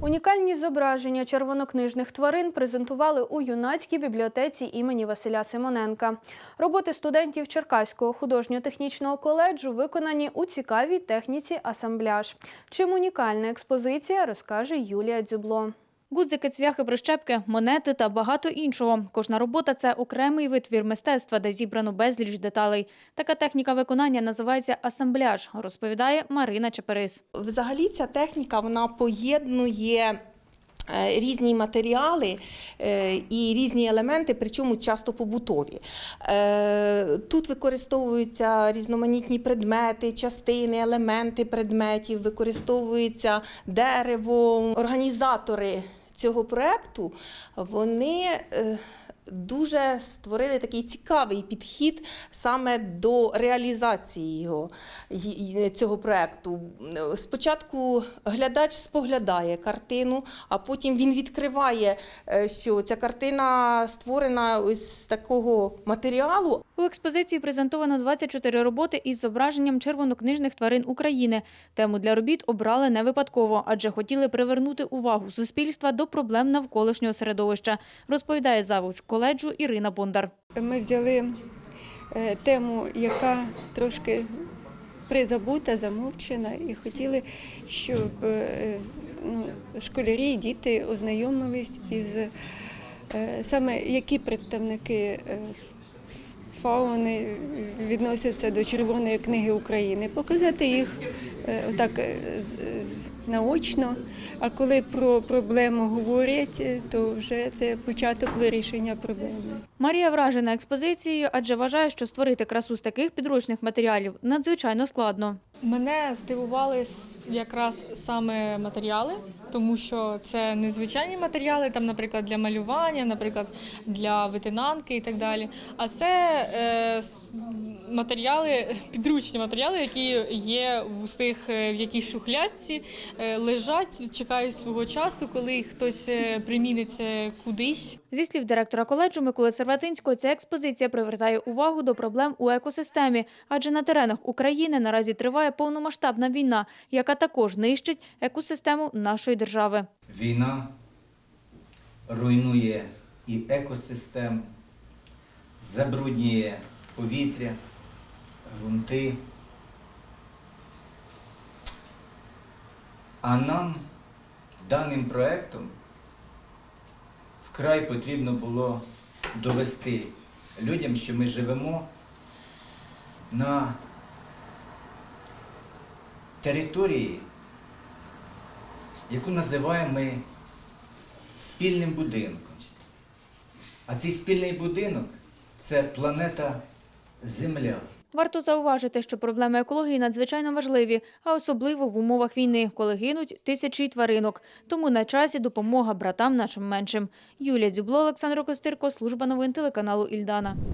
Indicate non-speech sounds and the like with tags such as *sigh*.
Унікальні зображення червонокнижних тварин презентували у юнацькій бібліотеці імені Василя Симоненка. Роботи студентів Черкаського художньо-технічного коледжу виконані у цікавій техніці асамбляж. Чим унікальна експозиція, розкаже Юлія Дзюбло. Гудзики, цвяхи, прищепки, монети та багато іншого. Кожна робота це окремий витвір мистецтва, де зібрано безліч деталей. Така техніка виконання називається асамбляж, розповідає Марина Чеперис. Взагалі ця техніка вона поєднує е, різні матеріали е, і різні елементи, причому часто побутові. Е, Тут використовуються різноманітні предмети, частини, елементи предметів, використовується дерево. Організатори цього проекту вони е, дуже створили такий цікавий підхід саме до реалізації його, цього проекту. Спочатку глядач споглядає картину, а потім він відкриває, е, що ця картина створена з такого матеріалу, У експозиції презентовано 24 роботи із зображенням червонокнижних тварин України. Тему для робіт обрали не випадково, адже хотіли привернути увагу суспільства до проблем навколишнього середовища, розповідає завуч коледжу Ірина Бондар. Ми взяли е, тему, яка трошки призабута, замовчена, і хотіли, щоб е, ну, школярі і діти ознайомились із е, саме які представники е, фауни відносяться до Червоної книги України, показати їх е, отак е, е, наочно. А коли про проблему говорять, то вже це початок вирішення проблеми. Марія вражена експозицією, адже вважає, що створити красу з таких підручних матеріалів надзвичайно складно. Мене здивували якраз саме матеріали, тому що це незвичайні матеріали, там, наприклад, для малювання, наприклад, для витинанки і так далі. А це е, матеріали, *laughs* підручні матеріали, які є в усіх е, в якійсь шухлядці, е, лежать, чекають свого часу, коли хтось е, приміниться кудись. Зі слів директора коледжу Миколи Серватинського, ця експозиція привертає увагу до проблем у екосистемі, адже на теренах України наразі триває повномасштабна війна, яка також нищить екосистему нашої держави. Війна руйнує і екосистему, забруднює повітря, ґрунти. А нам даним проектом вкрай потрібно було довести людям, що ми живемо на території, яку називаємо ми спільним будинком. А цей спільний будинок це планета Земля. Варто зауважити, що проблеми екології надзвичайно важливі, а особливо в умовах війни, коли гинуть тисячі тваринок. Тому на часі допомога братам нашим меншим. Юлія Дзюбло, Олександр Костирко, служба новин телеканалу Ільдана.